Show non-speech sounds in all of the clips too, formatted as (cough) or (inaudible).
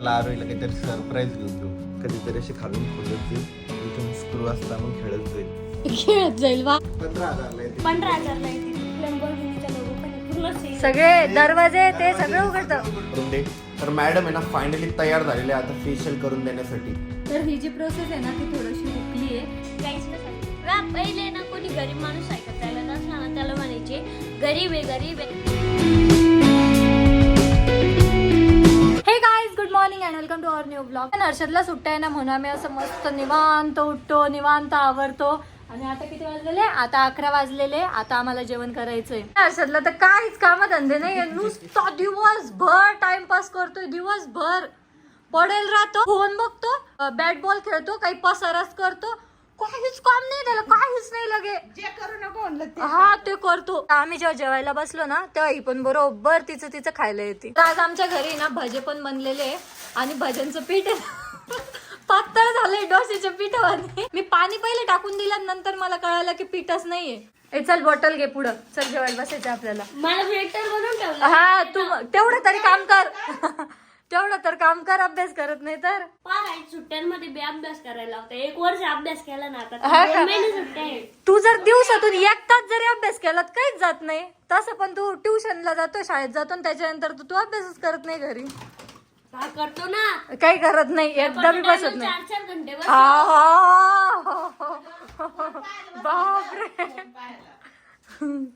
मला आरोहीला काहीतरी सरप्राईज घेऊन देऊ कधीतरी अशी खालून खोलत जाईल इथून स्क्रू असला मग खेळत जाईल खेळत जाईल वा पंधरा हजारला येते. पंधरा हजारला येते Lamborghini चा logo पण आहे. पूर्ण same. सगळे दरवाजे ते सगळं उघडतं करून दे तर मॅडम आहे ना फायनली तयार झालेले आहे आता फेशियल करून देण्यासाठी तर ही जी प्रोसेस आहे ना ती थोडीशी हुकली आहे? वा, पहिले ना कोणी गरीब माणूस ऐकत राहिला असला ना त्याला म्हणायचे गरीब आहे गरीब आहे hey guys welcome to our new blog. हर्षदला सुट्ट्या आहे ना म्हणून आम्ही असं मस्त निवांत उठतो निवांत आवरतो. आणि आता किती वाजलेले? आता अकरा वाजलेले. आता आम्हाला जेवण करायचंय. हर्षदला तर काहीच काम धंदे नाही नुसता दिवसभर टाइमपास करतोय दिवसभर. पडेल राहतो फोन बघतो बॅट बॉल खेळतो काही पसाराच करतो. काहीच काम नाही त्याला काहीच नाही लगे. जे करू नको हा ते करतो. आम्ही जेव्हा जेवायला बसलो ना तेव्हा ही पण बरोबर तिचं तिचं खायला येते. आज आमच्या घरी ना भजे पण बनलेले आहे. आणि भज्यांचं पीठ पातळ झालंय डोसेच्या पिठावर मी पाणी पहिले टाकून दिलं नंतर मला कळालं की पीठच नाहीये. ए चल बॉटल घे पुढं. चल जेवायला बसायचं आपल्याला. मला वेटर बनवून ठेवलं. हा तू तेवढं तरी काम कर. (laughs) तेवढं तर काम कर अभ्यास करत नाही तर. सुट्ट्यांमध्ये बी अभ्यास करायला लागतो. एक वर्ष अभ्यास केला ना आता. सुट्ट्या तू जर दिवसातून एक तास जरी अभ्यास केला तर काहीच जात नाही. तसं पण तू ट्युशनला जातो शाळेत जातो त्याच्यानंतर तू तू अभ्यासच करत नाही घरी. हा करतो ना. काही करत नाही एकदा बी बसत नाही. चार चार घंटे बस. आहा. बापरे.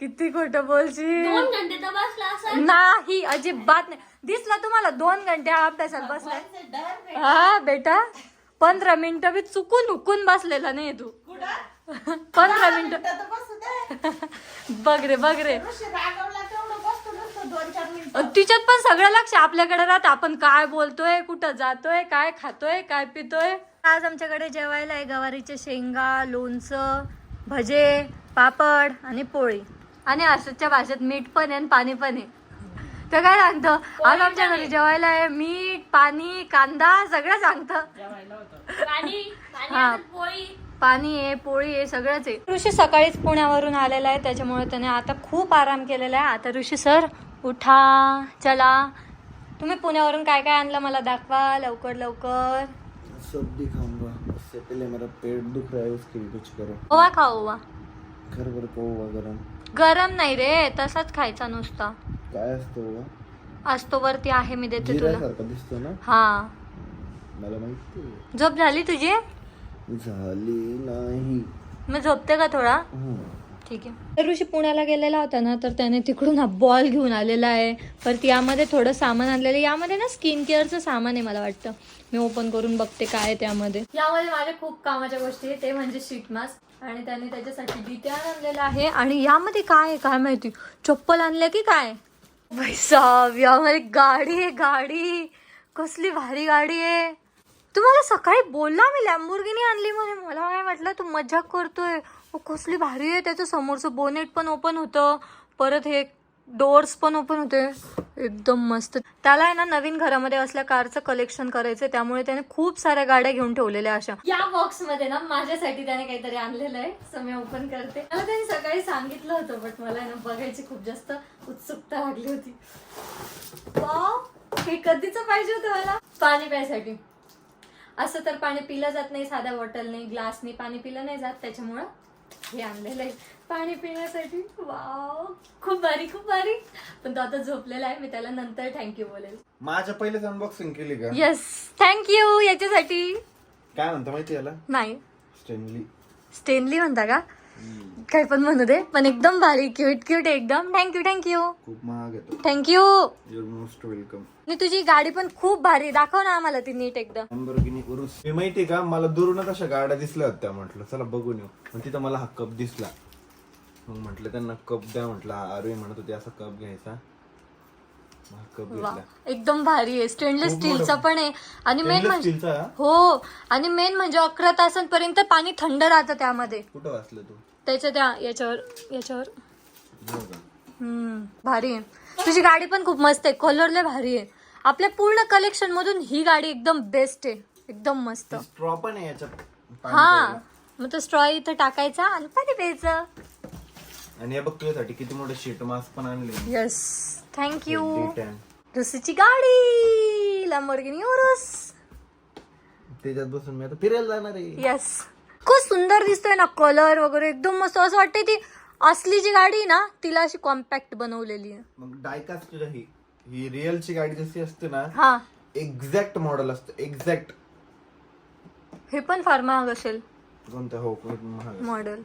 किती खोट बोलशील. दोन घंटे तर बसला असं नाही अजिबात नाही. दिसला तुम्हाला दोन घंटे हा अभ्यासात बसलाय? हा बेटा. पंधरा मिनिटं बी चुकून हुकून बसलेला नाही तू. पंधरा मिनिटं. (laughs) बघ रे बघ रे. रागवला तिच्यात पण सगळं लक्ष आपल्याकडे राहतं. आपण काय बोलतोय कुठं जातोय काय खातोय काय पितोय? आज आमच्याकडे जेवायला आहे गवारीच्या शेंगा लोणचं भजे पापड आणि पोळी. आणि हर्षदच्या भाषेत मीठ पण आहे आणि पाणी पण आहे. तर काय सांगतं? आज आमच्या घरी जेवायला आहे मीठ पाणी कांदा सगळं सांगतं. पाणी पाणी हा. पाणी आहे पोळी आहे सगळंच आहे. ऋषी सकाळीच पुण्यावरून आलेला आहे. त्याच्यामुळे त्याने आता खूप आराम केलेला आहे. आता ऋषी सर उठा चला. तुम्ही पुण्यावरून काय काय आणलं मला दाखवा लवकर लवकर. सब दिखाऊंगा उससे पहले मेरा पेट दुख रहा है उसके लिए कुछ करो? ओवा खा ओवा. घर भर को हुआ गरम. गरम नाही रे तसाच खायचा नुसता. काय असतो असतो वरती आहे मी देते तुला. जिऱ्यासारखा दिसतो ना? हा. मला माहिती झोप झाली तुझी? झाली नाही. मी झोपते का थोडा? हम्म. ठीक आहे. तर ऋषी पुण्याला गेलेला होता ना तर त्याने तिकडून हा बॉल घेऊन आलेला आहे. परत यामध्ये थोडं सामान आणलेलं आहे. यामध्ये ना स्किन केअरचं सामान आहे मला वाटतं. मी ओपन करून बघते काय आहे त्यामध्ये. यामध्ये माझ्या खूप कामाच्या गोष्टी आहे ते म्हणजे शीट मास्क आणि त्याने त्याच्यासाठी डिटॅन आणलेलं आहे. आणि यामध्ये काय आहे काय माहिती? चप्पल आणलं की काय? साहेब यामध्ये गाडी आहे गाडी. कसली भारी गाडी आहे. तुम्हाला सकाळी बोलला मी लॅम्बोर्गिनी आणली म्हणे. मला काय म्हटलं तू मजाक करतोय. कसली भारी आहे त्याचं समोरचं. बोनेट पण ओपन होतं. परत हे डोअर्स पण ओपन होते. एकदम मस्त. त्याला आहे ना नवीन घरामध्ये असल्या कारचं कलेक्शन करायचं त्यामुळे त्याने खूप साऱ्या गाड्या घेऊन ठेवलेल्या अशा. या बॉक्समध्ये ना माझ्यासाठी त्याने काहीतरी आणलेलं आहे. सो मी ओपन करते. मला त्याने सकाळी सांगितलं होतं बट मला ना बघायची खूप जास्त उत्सुकता लागली होती. हे कधीच पाहिजे होतं मला? पाणी प्यायसाठी. असं तर पाणी पिलं जात नाही साध्या बॉटलने ग्लासने पाणी पिलं नाही जात. त्याच्यामुळं हे आणलेलं आहे. पाणी पिण्यासाठी. वाव. खूप भारी खूप भारी. पण तो आता झोपलेला आहे. मी त्याला नंतर थँक्यू बोलेल. माझ्या पहिलेच अनबॉक्सिंग केली का? येस थँक्यू याच्यासाठी. काय म्हणतो माहिती याला? नाही. स्टेनली स्टेनली म्हणता का? काही पण म्हणू दे पण एकदम भारी क्यूट क्यूट एकदम. थँक्यू थँक्यू खूप महाग येतो थँक्यू युअर मोस्ट वेलकम आणि तुझी गाडी पण खूप भारी दाखव ना आम्हाला ती नीट एकदम लॅम्बोर्गिनी उरुस मी माहिती का? मला दुरूनच अशा गाड्या दिसल्या होत्या म्हटलं चला बघून येऊ. पण तिथं मला हा कप दिसला. मग म्हटलं त्यांना कप द्या म्हटलं अरे म्हणत होते असा कप घ्यायचा. वा एकदम भारी आहे. स्टेनलेस स्टीलचा. पण आहे. आणि मेन म्हणजे हा? आणि मेन म्हणजे अकरा तासांपर्यंत पाणी थंड राहतं त्यामध्ये. कुठं वाचलं तू? त्याच्या त्या याच्यावर याच्यावर. हो? हम्म भारी आहे. तुझी गाडी पण खूप मस्त आहे. कलर लय भारी आहे. आपल्या पूर्ण कलेक्शन मधून ही गाडी एकदम बेस्ट आहे. एकदम मस्त. स्ट्रॉ पण आहे याच्यात हा. मग तो स्ट्रॉ इथं टाकायचा आणि पाणी प्यायचं. आणि हे बघ तुझ्यासाठी किती मोठे शीट मास्क पण आणले येस थँक्यू D10. रुसीची गाडी लंबोर्गिनी उरुस त्याच्यात बसून मी आता फिरायला जाणार आहे. येस खूप सुंदर दिसतोय ना कलर वगैरे एकदम मस्त. असं वाटतंय ती असली जी गाडी ना तिला अशी कॉम्पॅक्ट बनवलेली आहे. मग डायकास्ट ही ही रिअलची गाडी जशी असते ना हा. एक्झॅक्ट मॉडेल असतं एक्झॅक्ट हे पण फार महाग असेल. कोणतं? हो महाग. मॉडेल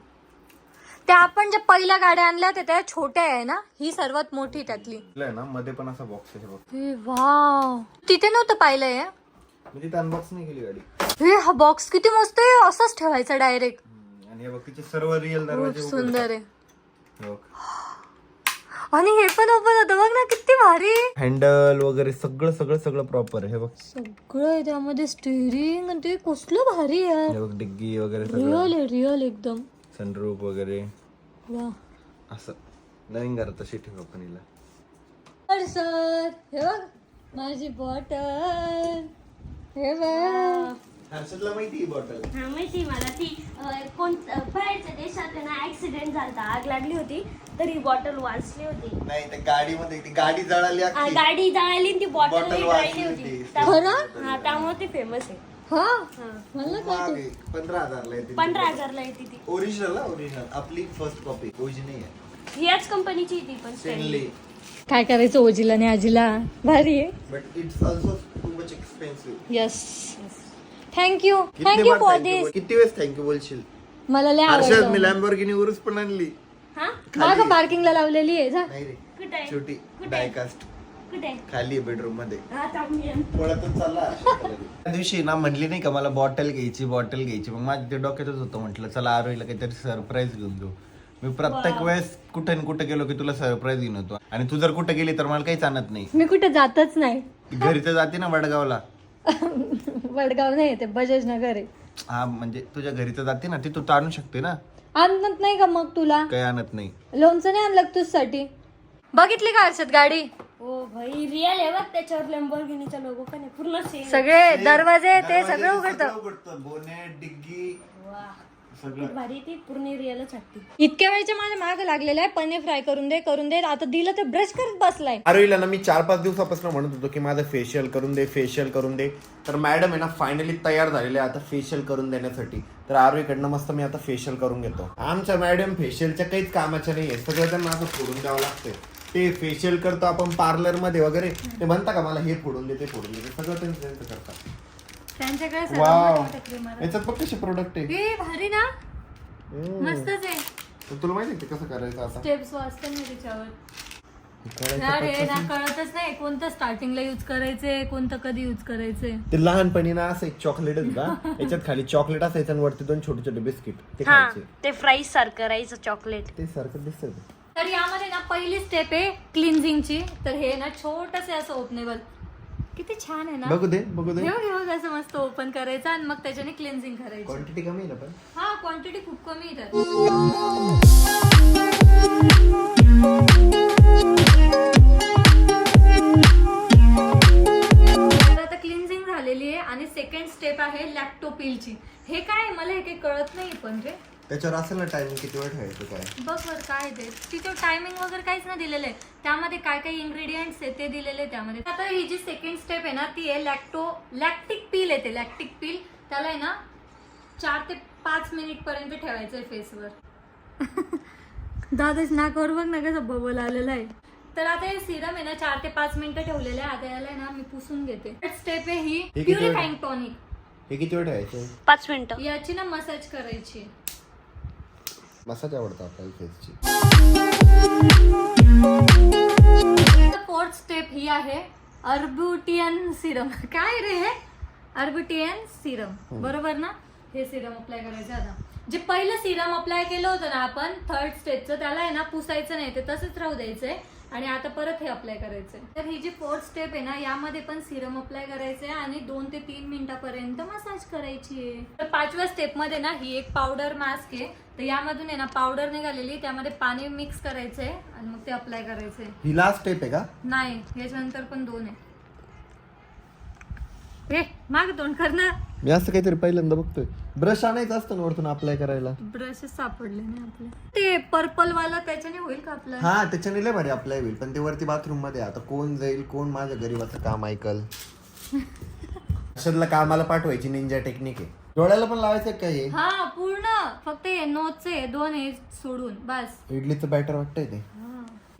त्या आपण ज्या पहिल्या गाड्या आणल्या होत्या त्या छोट्या आहे ना? ही सर्वात मोठी त्यातली. आहे ना मध्ये पण असा बॉक्स आहे हे बघ. हे वाव. तिथे नव्हतं पाहिलंय मी तिथे अनबॉक्स नाही केली गाडी. हे हा बॉक्स किती मस्त आहे. असंच ठेवायचा डायरेक्ट हम्म, आणि हे बघ तिचे सर्व रिअल खूप दरवाजे. सुंदर आहे. हे बघ. आणि हे पण ओपन होतं. बघ ना किती भारी. हँडल वगैरे सगळं सगळं सगळं प्रॉपर हे बघ. सगळं आहे त्यामध्ये स्टेरिंग आणि ते कसलं भारी आहे. हे बघ डिग्गी वगैरे सगळं. रिअल आहे रिअल एकदम. सनरूप वगैरे. वा. असं. नवीन घरात तशी ठेव आपण हिला तर सर हे बघ माझी बॉटल हे बघ. हर्षदला माहिती बॉटल हा माहिती मला ती अं, कोण अं, बाहेरच्या देशात आहे ना ऍक्सिडेंट झाला आग लागली होती तरी बॉटल वाचली होती. नाही त्या गाडीमध्ये ती गाडी जळाली गाडी जळाली आणि ती बॉटल Bottle जळाली वाचली होती. होती. त्या- खरं? हा त्यामुळे ती फेमस आहे. हा? हा. मला पंधरा हजारला येते पंधरा हजारला येते ती. ओरिजिनल ओरिजिनल आपली फर्स्ट कॉपी ओरिजिनल आहे. ह्याच कंपनीची ती पण स्टेनली काय करायचं ओजीला आणि आजीला? भारी आहे. But it's also too much expensive yes thank you thank you for this किती वेळेस थँक्यू बोलशील? मला लय हर्षद आवडलं. मी लॅम्बोर्गिनी उरूस पण आणली. हा? माग पार्किंगला लावलेली आहे जा. नाही रे. कुठे आहे? छोटी? डायकास्ट कुठे? खाली बेडरूममध्ये. हा. पळतच चालला. त्या दिवशी ना म्हणली नाही का मला बॉटल घ्यायची बॉटल घ्यायची. मग माझ्या ते डोक्यातच होतं म्हटलं चला आरोहीला काहीतरी सरप्राईज घेऊन देऊ. मी प्रत्येक वेळेस कुठे न कुठे गेलो की तुला सरप्राईज घेऊन येतो. आणि तू जर कुठे गेली तर मला काहीच आणत नाही. मी कुठे जातच नाही. घरी तर जाते ना वडगावला. (laughs) वडगाव नाही ते बजाज नगर आहे. हा म्हणजे तुझ्या घरी तर जाते ना ती तू आणू शकते ना. आणत नाही का मग तुला? काही आणत नाही. लोणचं नाही आणलं तुझसाठी बघितली का हर्षद गाडी? हो भाई रिअल आहे बघ त्याच्यावर लॅम्बोर्गिनीचा लोगो पण आहे पूर्ण सेम सगळे दरवाजे ते सगळं उघडतं. उघडतं. बोनेट डिग्गी सगळं. भारी ती पूर्ण रिअलच वाटते इतक्या वेळच्या माझ्या माग लागलेलं आहे पनीर फ्राय करून दे करून दे आता दिलं ते ब्रश करत बसलाय. आरोहीला ना मी चार पाच दिवसापासून म्हणत होतो की माझं फेशियल करून दे फेशियल करून दे. तर मॅडम आहे ना फायनली तयार झालेले आहे आता फेशियल करून देण्यासाठी. तर आरोहीकडनं मस्त मी आता फेशियल करून घेतो. आमच्या मॅडम फेशियलच्या काहीच कामाच्या नाही आहे सगळं त्यांना असं फोडून द्यावं लागते ते फेशियल करतो आपण पार्लरमध्ये वगैरे. ते म्हणता का मला हे फोडून दे ते फोडून दे ते सगळं त्यांचं त्यांचं करतात. त्यांच्याकडे. याच्यात बघ कसे प्रोडक्ट आहे. ए भारी ना? हम्म. मस्तच आहे. तर तुला माहिती आहे ते कसं करायचं आता? स्टेप्स वाचते ना त्याच्यावर. करायचं यार हे ना कळतच नाही कोणतं स्टार्टिंगला युज करायचंय कोणतं कधी युज करायचंय ते लहानपणी ना असं एक चॉकलेट का? (laughs) याच्यात खाली चॉकलेट असायचं आणि वरती दोन छोटे छोटे बिस्किट ते हा खायचे. ते फ्राईज सारखं राहायचं चॉकलेट ते सारखं दिसत. तर यामध्ये ना पहिली स्टेप आहे क्लिन्झिंगची तर हे ना छोटस असं ओपनेबल किती छान आहे ना. बघू दे बघू दे. हे हे बघ असं मस्त ओपन करायचं आणि मग त्याच्याने क्लिन्झिंग करायचं. क्वांटिटी कमी आहे ना पण? हा क्वांटिटी खूप कमी आहे आता क्लिन्झिंग झालेली आहे आणि सेकंड स्टेप आहे लॅक्टोपिलची हे काय? मला हे काही कळत नाही पण रे. त्याच्यावर असेल ना टायमिंग किती वेळ ठेवायचं काय? बघ बरं काय ते. तिथे टायमिंग वगैरे काहीच नाही दिलेलं आहे. त्यामध्ये काय काय इन्ग्रेडियंट्स आहे ते दिलेले आहे त्यामध्ये. आता ही जी सेकंड स्टेप आहे ना ती आहे लॅक्टो लॅक्टिक पील येते लॅक्टिक पील त्याला आहे ना चार ते पाच मिनिट पर्यंत ठेवायचं आहे फेसवर (laughs) दादाच नाकावर बघ ना कसं बबल आलेला आहे. तर आता हे सिरम आहे ना चार ते पाच मिनिटं ठेवलेलं आहे. आता याला आहे ना मी पुसून घेते. स्टेप आहे ही किती वेळ? प्युरिफाईंग टॉनिक हे किती वेळ ठेवायचं? पाच मिनिटं. याची ना मसाज करायची मसाज आवडतो आपल्याला फेसची. फोर्थ स्टेप ही आहे अर्बुटियन सिरम. काय रे हे? Arbutin serum. बरोबर ना? हे सिरम अप्लाय करायचं आता. जे पहिलं सिरम अप्लाय केलं होतं ना आपण थर्ड स्टेपचं त्याला आहे ना पुसायचं नाही ते तसंच राहू द्यायचंय. आणि आता परत हे अप्लाय करायचंय. तर ही जी फोर्थ स्टेप आहे ना यामध्ये पण सिरम अप्लाय करायचंय आणि दोन ते तीन मिनिटापर्यंत मसाज करायची आहे. तर पाचव्या स्टेपमध्ये ना ही एक पावडर मास्क आहे. तर यामधून आहे ना पावडर निघालेली त्यामध्ये पाणी मिक्स करायचंय आणि मग ते अप्लाय करायचंय. ही लास्ट स्टेप आहे का? नाही याच्यानंतर पण दोन आहे. माग तोंड कर ना. मी असं काहीतरी पहिल्यांदा बघतोय. ब्रश आणायचं असतं ना वरतून अप्लाय करायला? ब्रशेस सापडले नाही आपले. ते पर्पल वाला त्याच्याने होईल का आपलं? हा त्याच्याने लय भारी अप्लाय होईल पण ते वरती बाथरूममध्ये आहे. आता कोण जाईल कोण माझ्या गरीबाचं काम ऐकल हर्षदला कामाला पाठवायची निंजा टेक्निक आहे. डोळ्याला पण लावायचं का हे? हा पूर्ण. फक्त हे नोटचे दोन हे सोडून बस. इडलीचं बॅटर वाटतंय ते.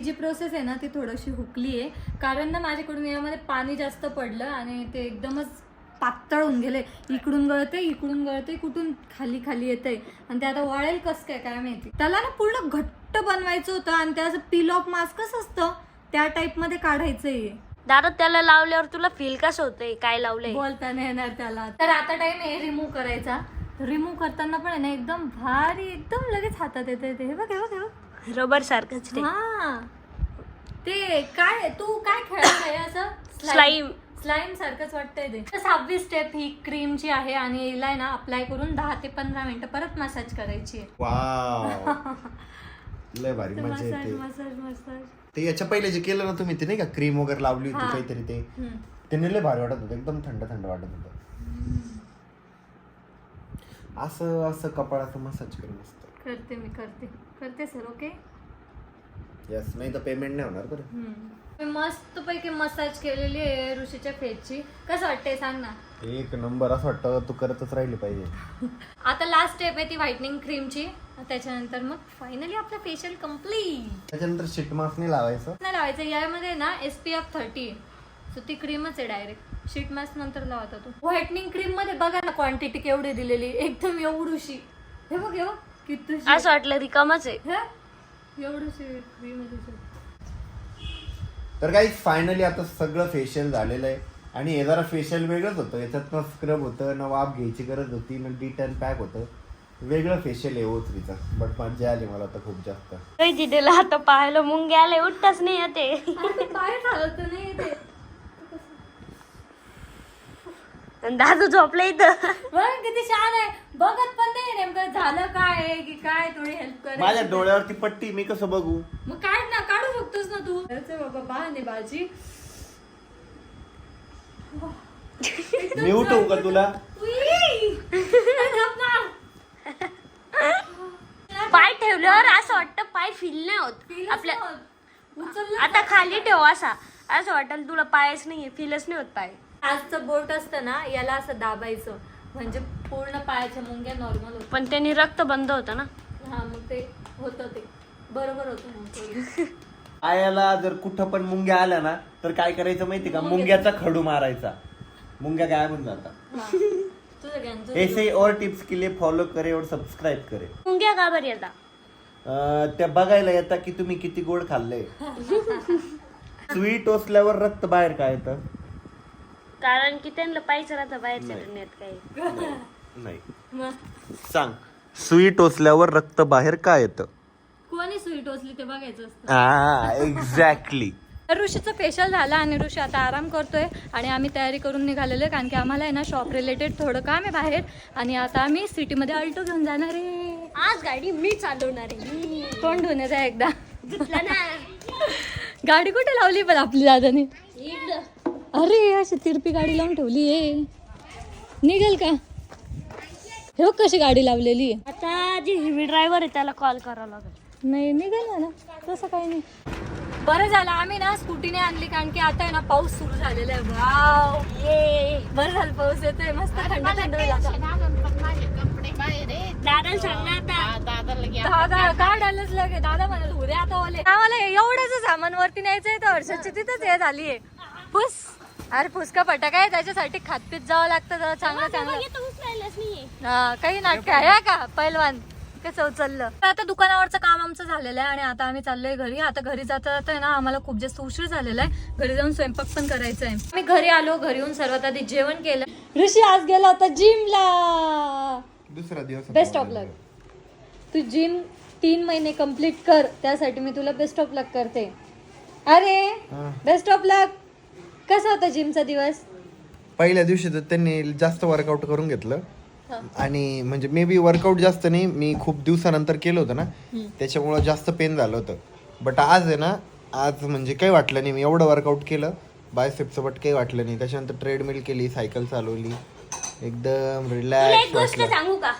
जी प्रोसेस आहे ना ती थोडीशी हुकली आहे. कारण ना माझ्याकडून यामध्ये पाणी जास्त पडलं आणि ते एकदमच पातळ होऊन गेले. इकडून गळते इकडून गळते कुठून खाली खाली येते आणि ते आता वळेल कस काय काय माहिती. त्याला ना पूर्ण घट्ट बनवायचं होतं आणि त्याचं पील ऑफ मास्क कसं असतं त्या टाईपमध्ये काढायचं आहे दादा त्याला लावल्यावर तुला फील कसं होतंय? काय लावलंय? बोलता नाही येणार त्याला. तर आता टाइम आहे रिमूव्ह करायचा. रिमूव्ह करताना पण आहे ना एकदम भारी एकदम लगेच हातात येते ते. हे बघ हे बघ हे बघ. रबर सारखंच ते. हा. ते काय तू काय आहे असं? Slime. स्लाइम सारखंच वाटतंय ते. तर सहावी स्टेप ही क्रीमची आहे आणि हिला आहे ना अप्लाय करून दहा ते पंधरा मिनिटं परत मसाज करायची आहे. वाव. (laughs) लय भारी मजा मसाज येते. मसाज मसाज ते याच्या पहिले जे केलं ना तुम्ही ते नाही का क्रीम वगैरे लावली होती. काहीतरी ते? हम्म. त्याने लय भारी वाटत होतं एकदम थंड थंड वाटत होतं. असं असं कपाळाचं मसाज करून असतं. करते मी करते. करते सर ओके यस नाही तर पेमेंट नाही होणार बरं. मस्त पैकी मसाज केलेली आहे ऋषीच्या फेसची. कसं वाटतंय सांग ना. एक नंबर असं वाटतं तू करतच राहिली पाहिजे. (laughs) आता लास्ट स्टेप आहे ती व्हाइटनिंग क्रीमची त्याच्यानंतर मग फायनली आपलं फेशियल कंप्लीट त्याच्यानंतर शीट मास्क नाही लावायचं. नाही लावायचं यामध्ये ना S P F thirty so ती क्रीमच आहे डायरेक्ट शीट मास्क नंतर लावता तू. व्हाइटनिंग क्रीममध्ये बघा ना क्वांटिटी केवढी दिलेली एकदम एवढूशी हे बघ हे बघ किती असं वाटलं रिकामच आहे. एवढूशी क्रीम तर काही फायनली आता सगळं फेशियल झालेलं आहे. आणि हे जरा फेशियल वेगळंच होतं. याच्यात न स्क्रब होतं न वाफ घ्यायची गरज होती न डी टर्न पॅक होतं. वेगळं फेशियल आहे ओचरीचं बट मजा आली मला आता खूप जास्त. तिथे आता पाहायला मुंगे आले उठताच नाही येते नाही दादू झोपला इथं. बघ किती छान आहे. बघत पण नाही नेमकं झालं काय आहे की काय थोडी हेल्प कर माझ्या डोळ्यावरती पट्टी मी कसं बघू? मग काढ ना शकतोस ना तू. बाबा बाने बाजी मी उठवू का तुला. पाय ठेवल्यावर असं वाटतं पाय फील नाही होत. आपल्या नाही होत. उचललं आता खाली ठेव असा. असं वाटेल तुला पायच नाहीये फीलच नाही होत पाय. आजचं बोट असतं ना याला असं दाबायचं. म्हणजे पूर्ण पायाच्या मुंग्या नॉर्मल होत पण त्यांनी रक्त बंद होतं ना. हा मग ते होतं ते. बरोबर होतं. (laughs) आयाला जर कुठं पण मुंग्या आल्या ना तर काय करायचं माहिती का? मुंग्याचा खडू मारायचा. मुंग्या गायब होऊन जातात. हा. ज्ञान तुझं ऐसे और टिप्स के लिए फॉलो करे और सबस्क्राईब करे. मुंग्या का बरं येतात अं, त्या बघायला येतात की तुम्ही किती गोड खाल्ले. स्वीट टोचल्यावर रक्त बाहेर काय येतं? कारण की त्यांना पाहिजे राहतं बाहेरच्या दुनियेत काही. नाही. मग? सांग. सुई टोचल्यावर रक्त बाहेर काय येतं? कोणी सुई टोचली ते बघायचं असतं. एक्झॅक्टली (laughs) तर ऋषीचं फेशियल झालं आणि ऋषी आता आराम करतोय आणि आम्ही तयारी करून निघालेलो आहे कारण की आम्हाला आहे ना शॉप रिलेटेड थोडं काम आहे बाहेर आणि आता आम्ही सिटीमध्ये अल्टो घेऊन जाणार आहे. आज गाडी मी चालवणार आहे. तोंड धुऊन येतं एकदा? (laughs) गाडी कुठे लावली पण आपली दादाने. अरे अशी तिरपी गाडी लावून ठेवली आहे. निघेल का? हे बघ कशी गाडी लावलेली आहे. आता जी हेवी ड्रायव्हर आहे त्याला कॉल करावा लागेल. नाही निघेल ना. तसं काही नाही. बरं झालं आम्ही ना स्कूटीने आणली कारण की आता आहे ना पाऊस सुरू झालेला आहे. वाव! ये! बरं झालं पाऊस येतोय. मस्त थंड थंड. दादा ना आता. दादा काढायलाच लगे. दादा म्हणाल उद्या आता ओले. आम्हाला एवढंच सामान वरती न्यायचंय तर वर्षाची तिथंच हे झालीये फुस. अरे फुसका फटाका आहे त्याच्यासाठी खातपीत जावं लागतं जरा. चांगलं चांगलं. हा, काही नाटक आहे का? पैलवान. कसं उचललं तर आता दुकानावरचं काम आमचं झालेलं आहे आणि आता आम्ही चाललोय घरी. आता घरी जाता जाता आहे ना आम्हाला खूप जास्त उशीर झालेला आहे. घरी जाऊन स्वयंपाक पण करायचा आहे. आम्ही घरी आलो घरी येऊन सर्वात आधी जेवण केलं. ऋषी आज गेला होता जिमला. दुसरा दिवस बेस्ट ऑफ लक तू जिम तीन महिने कंप्लीट कर. त्यासाठी मी तुला बेस्ट ऑफ लक करते. अरे बेस्ट ऑफ लक कसा होता जिमचा दिवस? पहिल्या दिवशी तर त्यांनी जास्त वर्कआउट करून घेतलं. आणि म्हणजे मे बी वर्कआउट जास्त नाही मी खूप दिवसानंतर केलं होतं ना त्याच्यामुळं जास्त पेन झालं होतं. बट आज आहे ना आज म्हणजे काही वाटलं नाही मी एवढं वर्कआउट केलं बायसेपचं बट काही वाटलं नाही. त्याच्यानंतर ट्रेडमिल केली सायकल चालवली एकदम रिलॅक्स वाटलं. सांगू का?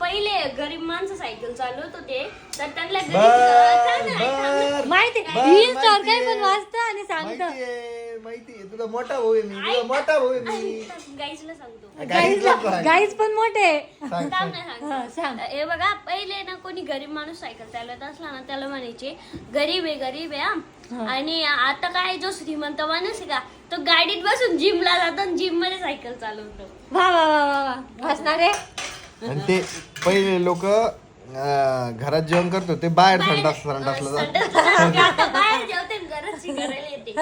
पहिले गरीब माणसं सायकल चालवत होते तर त्यांना बर. माहिती ही स्टोर काय माहितीये. पण वाचतं आणि सांगतं. माहितीये माहिती आहे. तुझा मोठा भाऊ आहे मी तुझा मोठा भाऊ आहे मी. गाईजला सांगतो. गाईला सांग. गाईज पण मोठे सांग, थांब सांग. ना हा, सांग. सांगतो हे बघा पहिले ना कोणी गरीब माणूस सायकल चालवत असला ना त्याला म्हणायचे गरीब आहे गरीब आहे हा. आणि आता काय जो श्रीमंत माणूस आहे का तो गाडीत बसून जिमला जातो आणि जिममध्ये सायकल चालवतो. वा वा वा वा वा. हसणार आहे? आणि ते पहिले लोक घरात जेवण करत होते बाहेर संडास संडासला जात बाहेर जेवते येते.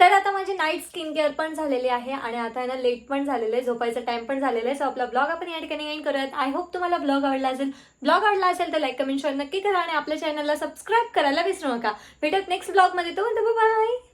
तर आता माझी नाईट स्किन केअर पण झालेली आहे आणि आता आहे ना लेट पण झालेलं आहे झोपायचा टाइम पण झालेला आहे. सो आपला ब्लॉग आपण या ठिकाणी एंड करूयात. आय होप तुम्हाला ब्लॉग आवडला असेल. ब्लॉग आवडला असेल तर लाईक कमेंट शेअर नक्की करा आणि आपल्या चॅनलला सबस्क्राईब करायला विसरू नका. भेटत नेक्स्ट ब्लॉगमध्ये. तो बाय